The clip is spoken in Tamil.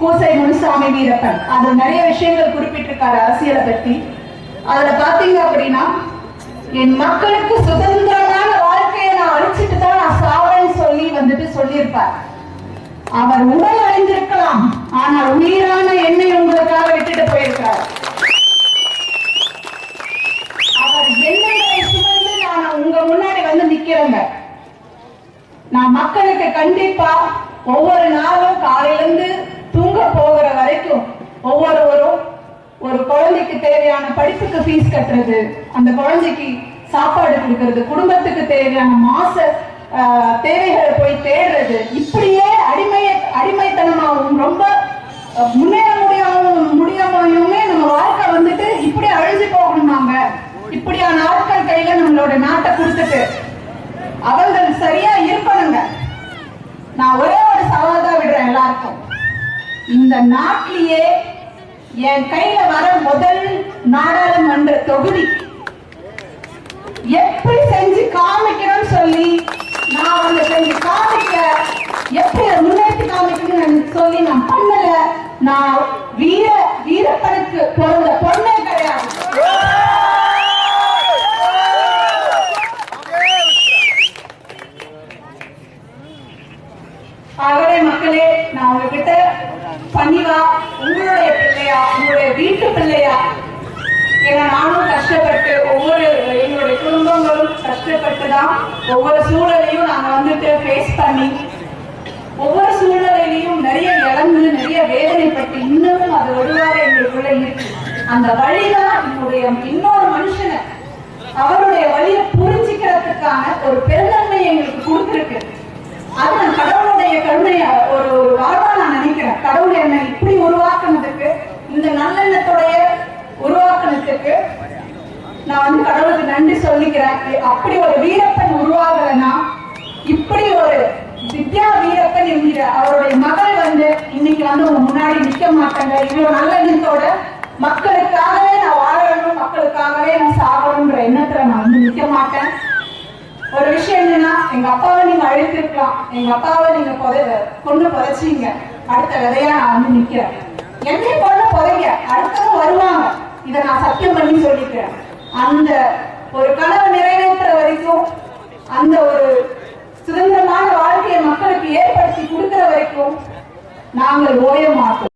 பூசை முனுசாமி வீரப்பன். அது நிறைய விஷயங்கள் குறிப்பிட்டிருக்காரு அரசியலை பத்தி அதுல பாத்தீங்க அப்படின்னா என் மக்களுக்கு சுதந்திரமான வாழ்க்கையை நான் அழிச்சிட்டு தான் நான் சாவேன்னு சொல்லி வந்துட்டு சொல்லியிருப்பார். அவர் உடல் அழிந்திருக்கலாம் ஆனால் உயிரான எண்ணெய் உங்களுக்காக விட்டுட்டு போயிருக்கார் அவர் எண்ணங்களை சுமந்து நான் உங்க முன்னாடி வந்து நிக்கிறேங்க. நான் மக்களுக்கு கண்டிப்பா ஒவ்வொரு நாளும் காலையில ஒவ்வொருவரும் ஒரு குழந்தைக்கு தேவையான படிப்புக்கு ஃபீஸ் கட்டுறது அந்த குழந்தைக்கு சாப்பாடு கொடுக்கறது குடும்பத்துக்கு தேவையான மாச ஆஹ், தேவைகளை போய் தேடுறது இப்படியே அடிமை அடிமைத்தனமாகவும் ரொம்ப முன்னேற முடியாமல் முடியாமையுமே நம்ம வாழ்க்கை வந்துட்டு இப்படி அழிஞ்சு போகணுமாங்க இப்படியான ஆட்கள் கையில நம்மளோட நாட்டை கொடுத்துட்டு அவர்கள் சரியா இருக்கணுங்க நான் ஒரே ஒரு சவால் தான் விடுறேன் எல்லாருக்கும். இந்த நாட்டிலேயே என் கையில வர முதல் நாடாளுமன்ற தொகுதி. எப்படி செஞ்சு காமிக்கணும்னு சொல்லி நான் வந்து செஞ்சு காமிக்க எப்படி முன்னேற்றி காமிக்கணும்னு சொல்லி நான் பண்ணல. நான் வீர வீரப்பனுக்கு பிறந்த பொண்ணே கிடையாது ஆகவே மக்களே நான் உங்ககிட்ட பணிவா உங்களுடைய பிள்ளையா உங்களுடைய வீட்டு பிள்ளையா? ஏன்னா நானும் கஷ்டப்பட்டு ஒவ்வொரு எங்களுடைய குடும்பங்களும் கஷ்டப்பட்டு தான் ஒவ்வொரு சூழலையும் நாங்க வந்துட்டு ஃபேஸ் பண்ணி ஒவ்வொரு சூழ்நிலையிலையும் நிறைய இழந்து நிறைய வேதனைப்பட்டு இன்னமும் அது ஒருவாறு எங்களுக்குள்ள இருக்கு. அந்த வழிதான் என்னுடைய இன்னொரு மனுஷனை அவருடைய வழியை புரிஞ்சுக்கிறதுக்கான ஒரு பெருந்தன்மை எங்களுக்கு கொடுத்து அது நான் கடவுளுடைய கருணைய ஒரு ஒரு வாழ்வா நான் நினைக்கிறேன் கடவுள் என்னை இப்படி உருவாக்குனதுக்கு இந்த நல்லெண்ணத்துடைய உருவாக்குனதுக்கு நான் வந்து கடவுளுக்கு நன்றி சொல்லிக்கிறேன். அப்படி ஒரு வீரப்பன் உருவாகலைன்னா இப்படி ஒரு வித்யா வீரப்பன் என்கிற அவருடைய மகள் வந்து இன்னைக்கு வந்து உங்க முன்னாடி நிக்க மாட்டாங்க. இவ்வளவு நல்ல எண்ணத்தோட மக்களுக்காகவே நான் வாழணும் மக்களுக்காகவே நான் சாகணும்ன்ற எண்ணத்துல நான் வந்து நிக்க மாட்டேன். ஒரு விஷயம் என்னன்னா எங்க அப்பாவை நீங்க அழைத்திருக்கலாம். எங்க அப்பாவை நீங்க புதை கொண்டு புதைச்சிங்க. அடுத்த விதையா நான் வந்து நிக்கிறேன். என்னையும் கொண்டு புதைங்க. அடுத்தவங்க வருவாங்க. இதை நான் சத்தியம் பண்ணி சொல்லிக்கிறேன். அந்த ஒரு கனவு நிறைவேற்ற வரைக்கும் அந்த ஒரு சுதந்திரமான வாழ்க்கையை மக்களுக்கு ஏற்படுத்தி கொடுக்கிற வரைக்கும் நாங்கள் ஓய மாட்டோம்